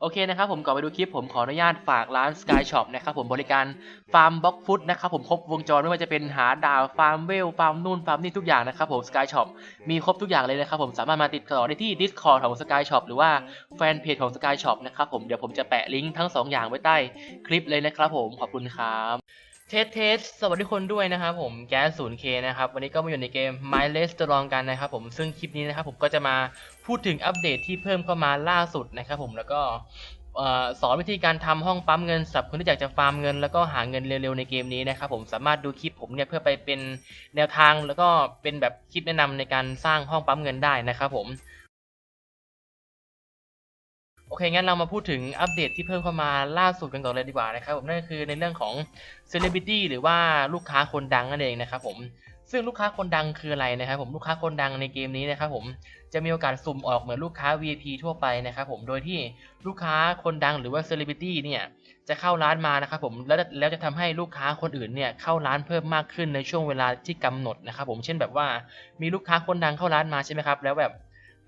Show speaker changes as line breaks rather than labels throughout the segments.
โอเคนะครับผมก่อนไปดูคลิปผมขออนุญาตฝากร้าน Sky Shop นะครับผมบริการฟาร์มบล็อกฟุตนะครับผมครบวงจรไม่ว่าจะเป็นหาดาวฟาร์มเวลฟาร์มนู่นฟาร์มนี่ทุกอย่างนะครับผม Sky Shop มีครบทุกอย่างเลยนะครับผมสามารถมาติดต่อได้ที่ Discord ของ Sky Shop หรือว่าแฟนเพจของ Sky Shop นะครับผมเดี๋ยวผมจะแปะลิงก์ทั้งสองอย่างไว้ใต้คลิปเลยนะครับผมขอบคุณครับ เทสเทสสวัสดีคนด้วยนะครับผมแก๊ส 0K นย์เคนะครับวันนี้ก็มาอยู่ในเกม My Restaurant กันนะครับผมซึ่งคลิปนี้นะครับผมก็จะมาพูดถึงอัปเดตที่เพิ่มเข้ามาล่าสุดนะครับผมแล้วก็สอนวิธีการทำห้องปั๊มเงินสำหรับคนที่อยากจะฟาร์มเงิน แล้วก็หาเงินเร็วๆในเกมนี้นะครับผมสามารถดูคลิปผมเนี่ยเพื่อไปเป็นแนวทางแล้วก็เป็นแบบคลิปแนะนำในการสร้างห้องปั๊มเงินได้นะครับผม เคงั้นเรามาพูดถึงอัปเดตที่เพิ่มเข้ามาล่าสุดกันก่อนเลยดีกว่านะครับผมนั่นก็คือในเรื่องของ Celebrity หรือว่าลูกค้าคนดังนั่นเองนะครับผมซึ่งลูกค้าคนดังคืออะไรนะครับผมลูกค้าคนดังในเกมนี้นะครับผมจะมีโอกาสสุ่มออกเหมือนลูกค้า VIP ทั่วไปนะครับผมโดยที่ลูกค้าคนดังหรือว่า Celebrity เนี่ยจะเข้าร้านมานะครับผมแล้วแล้วจะทำให้ลูกค้าคนอื่นเนี่ยเข้าร้านเพิ่มมากขึ้นในช่วงเวลาที่กำหนดนะครับผมเช่นแบบว่ามีลูกค้าคนดังเข้าร้านมาใช่ไหมครับแล้วแบบ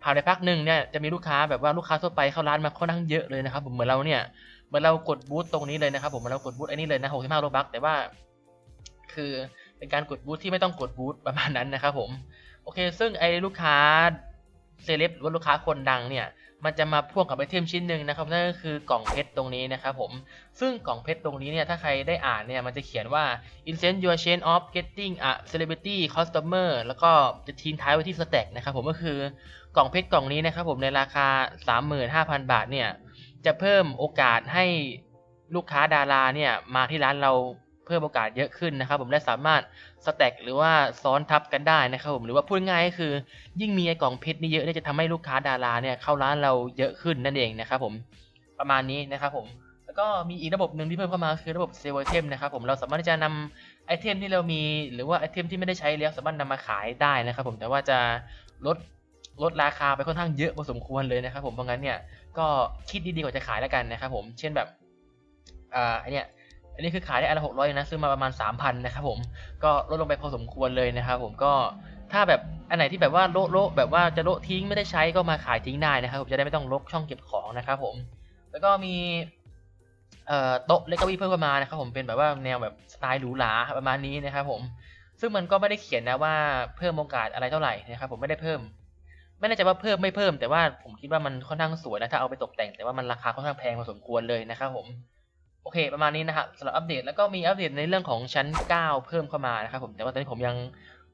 ผ่านไปพักหนึ่งเนี่ยจะมีลูกค้าแบบว่าลูกค้าทั่วไปเข้าร้านมาค่อนข้างเยอะเลยนะครับผมเหมือนเราเนี่ยเหมือนเรากดบูธตรงนี้เลยนะครับผมเหมือนเรากดบูธไอ้นี่เลยนะ65โลบัคแต่ว่า คือเป็นการกดบูธที่ไม่ต้องกดบูธประมาณนั้นนะครับผมโอเค ซึ่งไอ้ลูกค้าเซเลบหรือว่าลูกค้าคนดังเนี่ย มันจะมาพ่วงกับไอเทมชิ้นหนึ่งนะครับนั่นก็คือกล่องเพชรตรงนี้นะครับผมซึ่งกล่องเพชรตรงนี้เนี่ยถ้าใครได้อ่านเนี่ยมันจะเขียนว่า incent your chain of getting a celebrity customer แล้วก็จะทิ้งท้ายไว้ที่ stack นะครับผมก็คือกล่องเพชรกล่องนี้นะครับผมในราคา 35,000 บาทเนี่ยจะเพิ่มโอกาสให้ลูกค้าดาราเนี่ยมาที่ร้านเรา เพิ่มโอกาสเยอะขึ้นนะครับผมและสามารถสแต็กหรือว่าซ้อนทับกันได้นะครับผมหรือว่าพูดง่ายก็คือ ยิ่งมีไอ้กล่องเพชรนี่เยอะเนี่ยจะทำให้ลูกค้าดาราเนี่ยเข้าร้านเราเยอะขึ้นนั่นเองนะครับผมประมาณนี้นะครับผมแล้วก็มีอีกระบบหนึ่งที่เพิ่มเข้ามาคือระบบเซลล์ไอเทมนะครับผมเราสามารถที่จะนำไอเทมที่เรามีหรือว่าไอเทมที่ไม่ได้ใช้แล้วสามารถนำมาขายได้นะครับผมแต่ว่าจะลดลดราคาไปค่อนข้างเยอะพอสมควรเลยนะครับผมเพราะงั้นเนี่ยก็คิดดีๆกว่าจะขายแล้วกันนะครับผมเช่นแบบอ่าไอเนี้ย อันนี้คือขายได้อันละหกร้อยนะซื้อมาประมาณสามพันนะครับผมก็ลดลงไปพอสมควรเลยนะครับผมก็ถ้าแบบอันไหนที่แบบว่าโละโละแบบว่าจะโละทิ้งไม่ได้ใช้ก็มาขายทิ้งได้นะครับผมจะได้ไม่ต้องลกช่องเก็บของนะครับผมแล้วก็มีโต๊ะเล็กเก้าอี้เพิ่มเข้ามานะครับผมเป็นแบบว่าแนวแบบสไตล์หรูหราประมาณนี้นะครับผมซึ่งมันก็ไม่ได้เขียนนะว่าเพิ่มโอกาสอะไรเท่าไหร่นะครับผมไม่ได้เพิ่ม ไม่แน่ใจว่าเพิ่มไม่เพิ่ม แต่ว่าผมคิดว่ามันค่อนข้างสวยนะถ้าเอาไปตกแต่งแต่ว่ามันราคาค่อนข้างแพงพอสมควรเลยนะครับผม อเคประมาณนี้นะครับสำหรับอัปเดตแล้วก็มีอัปเดตในเรื่องของชั้น 9 เพิ่มเข้ามานะครับผมแต่ว่าตอนนี้ผมยัง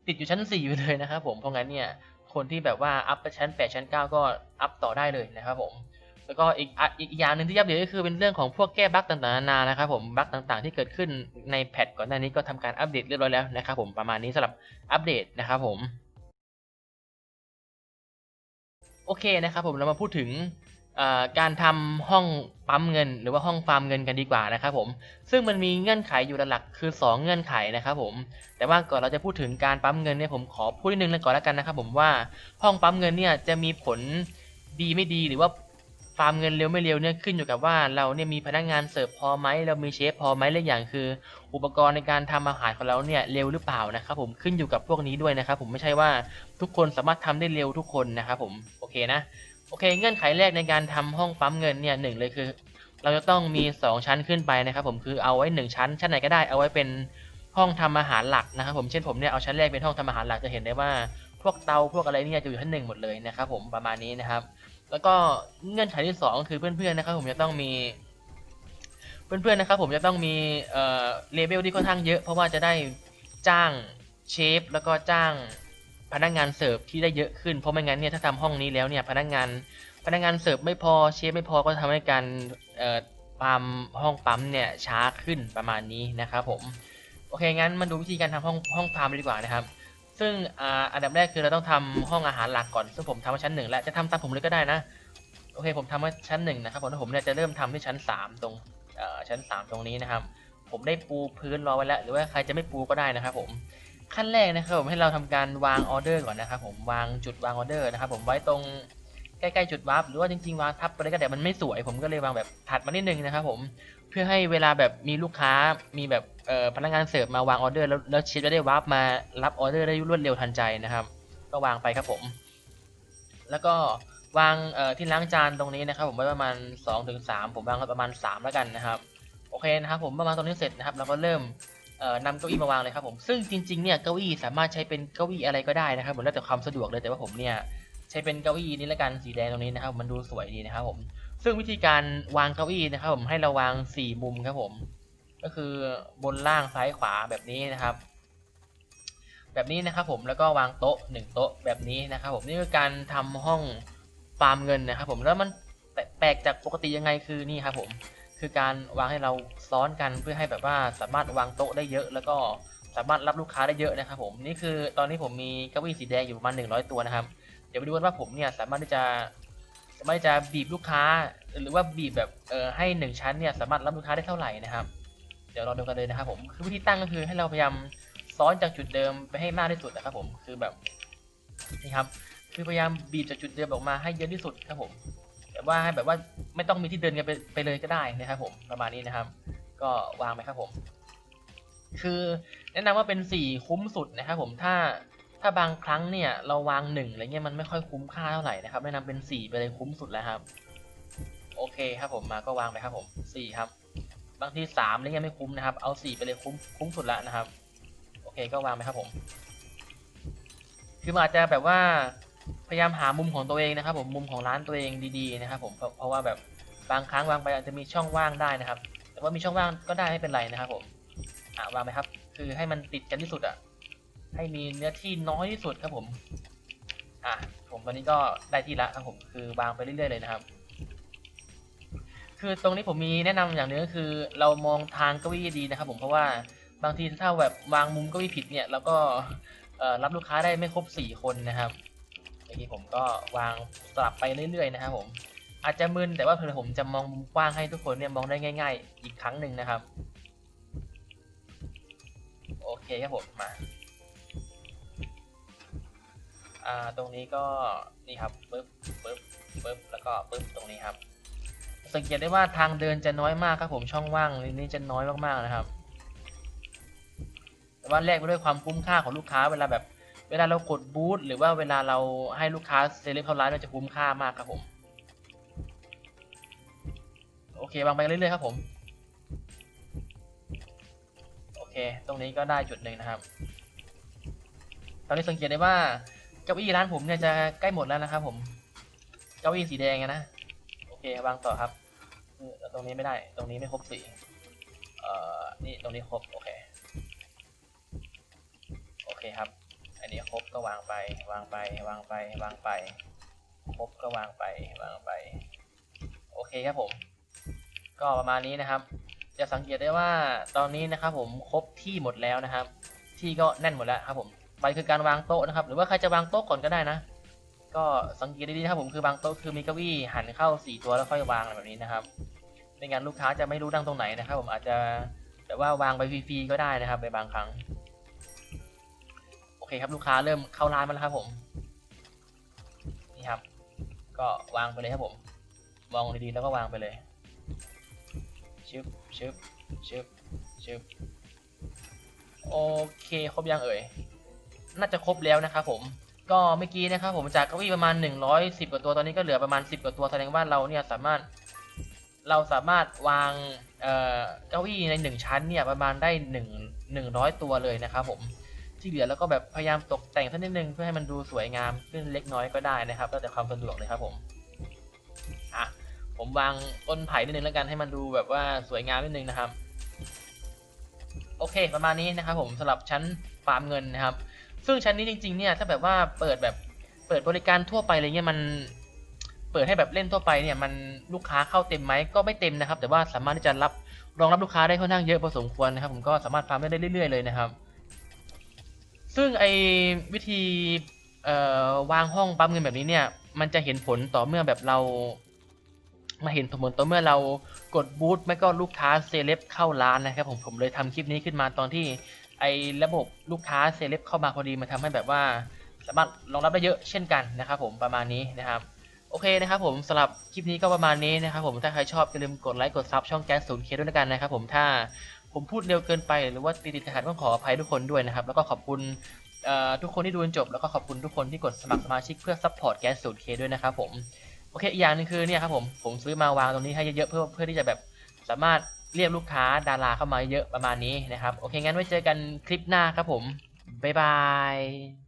ติดอยู่ชั้น 4 อยู่เลยนะครับผมเพราะงั้นเนี่ยคนที่แบบว่าอัพไปชั้น 8 ชั้น 9 ก็อัพต่อได้เลยนะครับผมแล้วก็อีกอีกอย่างหนึ่งที่อัปเดตก็คือเป็นเรื่องของพวกแก้บั๊กต่างๆนานานะครับผมบั๊กต่างๆ ที่เกิดขึ้นในแพทก่อนหน้านี้ก็ทำการอัปเดตเรียบร้อยแล้วนะครับผมประมาณนี้สำหรับอัปเดตนะครับผมโอเคนะครับผมเรามาพูดถึง การทำห้องปั๊มเงิน หรือว่าห้องฟาร์มเงินกันดีกว่านะครับผม ซึ่งมันมีเงื่อนไขอยู่หลักคือ 2 เงื่อนไขนะครับผม แต่ว่าก่อนเราจะพูดถึงการปั๊มเงินเนี่ยผมขอพูดนิดนึงเลยก่อนแล้วกันนะครับผมว่าห้องปั๊มเงินเนี่ยจะมีผลดีไม่ดีหรือว่าฟาร์มเงินเร็วไม่เร็วเนี่ยขึ้นอยู่กับว่าเราเนี่ยมีพนักงานเสิร์ฟพอไหมเรามีเชฟพอไหมและอย่างคือ อุปกรณ์ในการทำอาหารของเราเนี่ยเร็วหรือเปล่านะครับผมขึ้นอยู่กับพวกนี้ด้วยนะครับผมไม่ใช่ว่าทุกคนสามารถทำได้เร็วทุกคนนะครับผมโอเคนะ โอเคเงื่อนไขแรกในการทำห้องปั๊มเงินเนี่ยหนึ่งเลยคือ เราจะต้องมี 2 ชั้นขึ้นไปนะครับผมคือเอาไว้ 1 ชั้น ชั้นไหนก็ได้เอาไว้เป็นห้องทำอาหารหลักนะครับผมเช่นผมเนี่ยเอาชั้นแรกเป็นห้องทำอาหารหลักจะเห็นได้ว่าพวกเตาพวกอะไรเนี่ยจะอยู่ชั้นหนึ่งหมดเลยนะครับผมประมาณนี้นะครับ แล้วก็เงื่อนไขที่สองคือเพื่อนๆนะครับผมจะต้องมี เพื่อนๆนะครับผมจะต้องมีเอ่อเลเวลที่ค่อนข้างเยอะ เพราะว่าจะได้จ้างเชฟแล้วก็จ้าง พนักงานเสิร์ฟที่ได้เยอะขึ้น เพราะไม่งั้นเนี่ยถ้าทำห้องนี้แล้วเนี่ยพนักงานพนักงานเสิร์ฟไม่พอเชฟไม่พอก็ทำให้การปั๊มห้องปั๊มเนี่ยช้าขึ้นประมาณนี้นะครับผมโอเคงั้นมาดูวิธีการทำห้องห้องปั๊มดีกว่านะครับ ซึ่งอ,อันดับแรกคือเราต้องทำห้องอาหารหลักก่อนซึ่งผมทำไว้ชั้นหนึ่งแล้วจะทำตามผมเลยก็ได้นะโอเคผมทำไว้ชั้นหนึ่งนะครับผมแล้วผมเนี่ยจะเริ่มทำที่ชั้นสามตรงชั้นสามตรงนี้นะครับ ผมได้ปูพื้นรอไว้แล้ว หรือว่าใครจะไม่ปูก็ได้นะครับผม ขั้นแรกนะครับผมให้เราทำการวางออเดอร์ก่อนนะครับผมวางจุดวางออเดอร์นะครับผมไว้ตรงใกล้ๆจุดวาร์ปหรือว่าจริงๆวางทับไปเลยก็ได้มันไม่สวย ผมก็เลยวางแบบถัดมานิดนึงนะครับผมเพื่อให้เวลาแบบมีลูกค้ามีแบบพนักงานเสิร์ฟมาวางออเดอร์แล้วแล้วเชฟจะได้วาร์ปมารับออเดอร์ได้รวดเร็วทันใจนะครับ ก็วางไปครับผม แล้วก็วางที่ล้างจานตรงนี้นะครับ ผมไว้ประมาณ2-3ถึง3ผมวางไว้ประมาณ3แล้วกันนะครับโอเคนะครับผมประมาณตรงนี้เสร็จนะครับเราก็เริ่ม นำเก้าอี้มาวางเลยครับผมซึ่งจริงๆเนี่ยเก้าอี้สามารถใช้เป็นเก้าอี้อะไรก็ได้นะครับผมแล้วแต่ความสะดวกเลยแต่ว่าผมเนี่ยใช้เป็นเก้าอี้นี้ละกันสีแดงตรงนี้นะครับมันดูสวยดีนะครับผมซึ่งวิธีการวางเก้าอี้นะครับผมให้เราวาง4มุมครับผม ก็คือบนล่างซ้ายขวาแบบนี้นะครับ แบบนี้นะครับผมแล้วก็วางโต๊ะหนึ่งโต๊ะแบบนี้นะครับผมนี่คือการทำห้องฟาร์มเงินนะครับผมแล้วมันแปลกจากปกติยังไงคือนี่ครับผม คือการวางให้เราซ้อนกันเพื่อให้แบบว่าสามารถวางโต๊ะได้เยอะ แล้วก็สามารถรับลูกค้าได้เยอะนะครับผมนี่คือตอนนี้ผมมีเก้าอี้สีแดงอยู่ประมาณ100 ตัวนะครับ เดี๋ยวไปดูกันว่าผมเนี่ยสามารถที่จะสามารถที่จะบีบลูกค้า หรือว่าบีบแบบเอ่อให้หนึ่งชั้นเนี่ยสามารถรับลูกค้าได้เท่าไหร่นะครับเดี๋ยวเราดูกันเลยนะครับผมคือวิธีตั้งก็คือให้เราพยายามซ้อนจากจุดเดิมไปให้มากที่สุดนะครับผมคือแบบนี่ครับคือพยายามบีบจากจุดเดิมออกมาให้เยอะที่สุดครับผม แบบว่าให้แบบว่าไม่ต้องมีที่เดินกันไปไปเลยก็ได้นะครับผมประมาณนี้นะครับ ก็วางไปครับผม คือแนะนำว่าเป็นสี่คุ้มสุดนะครับผมถ้าถ้าบางครั้งเนี่ยเราวางหนึ่งอะไรเงี้ยมันไม่ค่อยคุ้มค่าเท่าไหร่นะครับแนะนำเป็นสี่ไปเลยคุ้มสุดแล้วครับ โอเคครับผมมาก็วางไปครับผมสี่ครับ บางทีสามอะไรเงี้ยไม่คุ้มนะครับ เอาสี่ไปเลยคุ้มคุ้มสุดแล้วนะครับ โอเคก็วางไปครับผม คืออาจจะแบบว่า พยายามหามุมของตัวเองนะครับผมมุมของร้านตัวเองดีๆนะครับผมเพราะว่าแบบบางครั้งวางไปอาจจะมีช่องว่างได้นะครับ แต่ว่ามีช่องว่างก็ได้ไม่เป็นไรนะครับผมอะวางไปครับ คือให้มันติดกันที่สุดอะให้มีเนื้อที่น้อยที่สุดครับผมอะผมตอนนี้ก็ได้ที่ละครับผมคือวางไปเรื่อยๆเลยนะครับ คือตรงนี้ผมมีแนะนำอย่างหนึงก็คือ เรามองทางเก้าอี้ดีนะครับ ผมเพราะว่าบางทีถ้าแบบวางมุมเก้าอี้ผิดเนี่ยเราก็รับลูกค้าได้ไม่ครบ4คนนะครับ อกี้ผมก็วางสลับไปเรื่อยๆนะครับผมอาจจะมึนแต่ว่าเผื่อผมจะมองมุมกว้างให้ทุกคนเนี่ยมองได้ง่าย ๆ อีกครั้งหนึ่งนะครับ โอเคครับผมมาอ่าตรงนี้ก็นี่ครับปึ๊บปึ๊บปึ๊บแล้วก็ปึ๊บตรงนี้ครับ สังเกตได้ว่าทางเดินจะน้อยมากครับผมช่องว่างนี้จะน้อยมากๆนะครับแต่ว่าแลกไปด้วยความคุ้มค่าของลูกค้าเวลาแบบ เวลาเรากดบูธหรือว่าเวลาเราให้ลูกค้าเซเลบเข้าร้านเราจะคุ้มค่ามากครับผม โอเควางไปเรื่อยๆครับผม โอเค ตรงนี้ก็ได้จุดหนึ่งนะครับ ตอนนี้สังเกตได้ว่าเก้าอี้ร้านผมเนี่ยจะใกล้หมดแล้วนะครับผม เก้าอี้สีแดงนะ โอเควางต่อครับ ตรงนี้ไม่ได้ ตรงนี้ไม่ครบสีเอ่อ นี่ตรงนี้ครบ โอเค โอเคครับ อันนี้ครบก็วางไป วางไป วางไป วางไป ครบก็วางไป วางไป โอเคครับผม ก็ประมาณนี้นะครับ จะสังเกตได้ว่าตอนนี้นะครับผมครบที่หมดแล้วนะครับ ที่ก็แน่นหมดแล้วครับผม ไปคือการวางโต๊ะนะครับ หรือว่าใครจะวางโต๊ะก่อนก็ได้นะ ก็สังเกตดีๆนะครับผมคือบางโต๊ะคือมีเก้าอี้หันเข้าสี่ตัวแล้วค่อยวางแบบนี้นะครับ ไม่งั้นลูกค้าจะไม่รู้นั่งตรงไหนนะครับ ผมอาจจะแต่ว่าวางไปฟรีๆก็ได้นะครับในบางครั้ง อเคครับลูกค้าเริ่มเข้าร้านมาแล้วครับผม นี่ครับ ก็วางไปเลยครับผมมองดีๆแล้วก็วางไปเลยชึบชึบชึบชึบโอเคครบยังเอ่ย น่าจะครบแล้วนะครับผมก็เมื่อกี้นะครับผมจากเก้าอี้ประมาณ 110 กว่าตัวตอนนี้ก็เหลือประมาณ 10 กว่าตัวแสดงว่าเราเนี่ยสามารถเราสามารถวางเออเก้าอี้ใน 1 ชั้นเนี่ยประมาณได้ 1 100 ตัวเลยนะครับผม ที่เหลือแล้วก็แบบพยายามตกแต่งสักนิดนึงเพื่อให้มันดูสวยงามขึ้นเล็กน้อยก็ได้นะครับแล้วแต่ความสะดวกเลยครับผมอะผมวางต้นไผ่นิดนึงแล้วกันให้มันดูแบบว่าสวยงามนิดนึงนะครับ โอเคประมาณนี้นะครับ ผมสำหรับชั้นฟาร์มเงินนะครับ ซึ่งชั้นนี้จริง ๆ เนี่ยถ้าแบบว่าเปิดแบบเปิดบริการทั่วไปอะไรเงี้ยมันเปิดให้แบบเล่นทั่วไปเนี่ยมันลูกค้าเข้าเต็มไหมก็ไม่เต็มนะครับ แต่ว่าสามารถที่จะรับรองรับลูกค้าได้ค่อนข้างเยอะพอสมควรนะครับ ผมก็สามารถฟาร์มได้เรื่อยๆเลยนะครับ ซึ่งไอวิธีวางห้องปั๊มเงินแบบนี้เนี่ย มันจะเห็นผลต่อเมื่อแบบเรามาเห็นผลต่อเมื่อเรากดบูธไม่ก็ลูกค้าเซเลบเข้าร้านนะครับผมผมเลยทำคลิปนี้ขึ้นมาตอนที่ไอระบบลูกค้าเซเลบเข้ามาพอดีมันทำให้แบบว่า สามารถรองรับได้เยอะเช่นกันนะครับผมประมาณนี้นะครับโอเคนะครับผมสำหรับคลิปนี้ก็ประมาณนี้นะครับผมถ้าใครชอบอย่าลืมกดไลค์กดซับช่องแก๊สศูนย์เคด้วยกันนะครับผมถ้า ผมพูดเร็วเกินไป หรือว่าติดติดขัดก็ขออภัยทุกคนด้วยนะครับ แล้วก็ขอบคุณทุกคนที่ดูจนจบ แล้วก็ขอบคุณทุกคนที่กดสมัครสมาชิกเพื่อซัพพอร์ตแก๊สสูตรเคด้วยนะครับผม โอเคอีกอย่างนึงคือเนี่ยครับผมผมซื้อมาวางตรงนี้ให้เยอะๆเพื่อเพื่อที่จะแบบสามารถเรียกลูกค้าดาราเข้ามาเยอะประมาณนี้นะครับ โอเคงั้นไว้เจอกันคลิปหน้าครับผมบ๊ายบาย